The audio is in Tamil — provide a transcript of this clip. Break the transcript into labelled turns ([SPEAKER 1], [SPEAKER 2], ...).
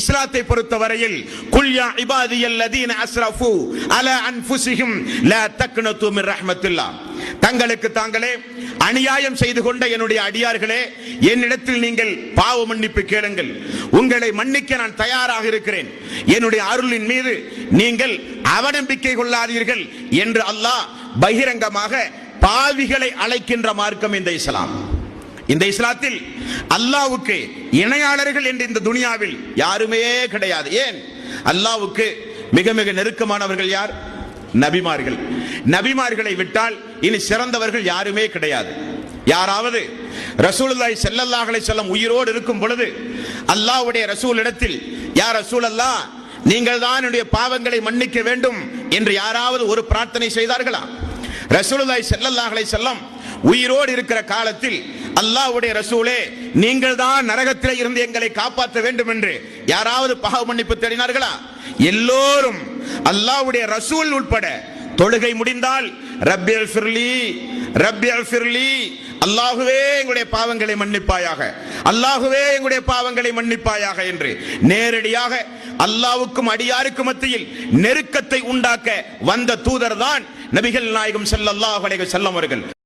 [SPEAKER 1] இஸ்லாத்தை பொறுத்தவரையில் குல்யா இபாதியல்லதீன அஸ்ரஃபு அல அன்ஃபுஸிஹிம் லா தக்னது மின் ரஹ்மத்தில்லாஹ் தங்களுக்கு தாங்களே அநியாயம் செய்து கொண்ட என்னுடைய அடியார்களே என்னிடத்தில் நீங்கள் பாவ மன்னிப்பு கேளுங்கள். உங்களை மன்னிக்க நான் தயாராக இருக்கிறேன். என்னுடைய அருளின் மீது நீங்கள் அவநம்பிக்கை கொள்ளாதீர்கள் என்று அல்லாஹ் பகிரங்கமாக பாவிகளை அழைக்கின்ற மார்க்கம் இந்த இஸ்லாம். இந்த இஸ்லாத்தில் அல்லாவுக்கு இணையாளர்கள் என்று இந்த துனியாவில் யாருமே கிடையாது. ஏன்? அல்லாவுக்கு மிக மிக நெருக்கமானவர்கள் யார்? நபிமார்கள். நபிமார்களை விட்டால் இனி சிறந்தவர்கள் யாருமே கிடையாது. யாராவது ரசூலுல்லாஹி ஸல்லல்லாஹு அலைஹி வஸல்லம் உயிரோடு இருக்கும் பொழுது அல்லாஹ்வுடைய ரசூல் இடத்தில் யார் ரசூல் அல்லாஹ் நீங்கள் தான் என்னுடைய பாவங்களை மன்னிக்க வேண்டும் என்று யாராவது ஒரு பிரார்த்தனை செய்தார்களா? ரசூலுல்லாஹி ஸல்லல்லாஹு அலைஹி வஸல்லம் உயிரோடு இருக்கிற காலத்தில் அல்லாஹ்வுடைய ரசூலே நீங்கள் தான் நரகத்தில் இருந்து எங்களை காப்பாற்ற வேண்டும் என்று யாராவது பாவ மன்னிப்பு தேடினார்களா? எல்லோரும் அல்லாஹ்வுடைய ரசூல் உட்பட தொழுகை முடிந்தால் ரப்பியல் ஃபிர்லி ரப்பியல் ஃபிர்லி அல்லாஹுவே எங்களுடைய பாவங்களை மன்னிப்பாயாக அல்லாஹுவே எங்களுடைய பாவங்களை மன்னிப்பாயாக என்று நேரடியாக அல்லாவுக்கும் அடியாருக்கும் மத்தியில் நெருக்கத்தை உண்டாக்க வந்த தூதர் தான் நபிகள் நாயகம் ஸல்லல்லாஹு செல்லம் அவர்கள்.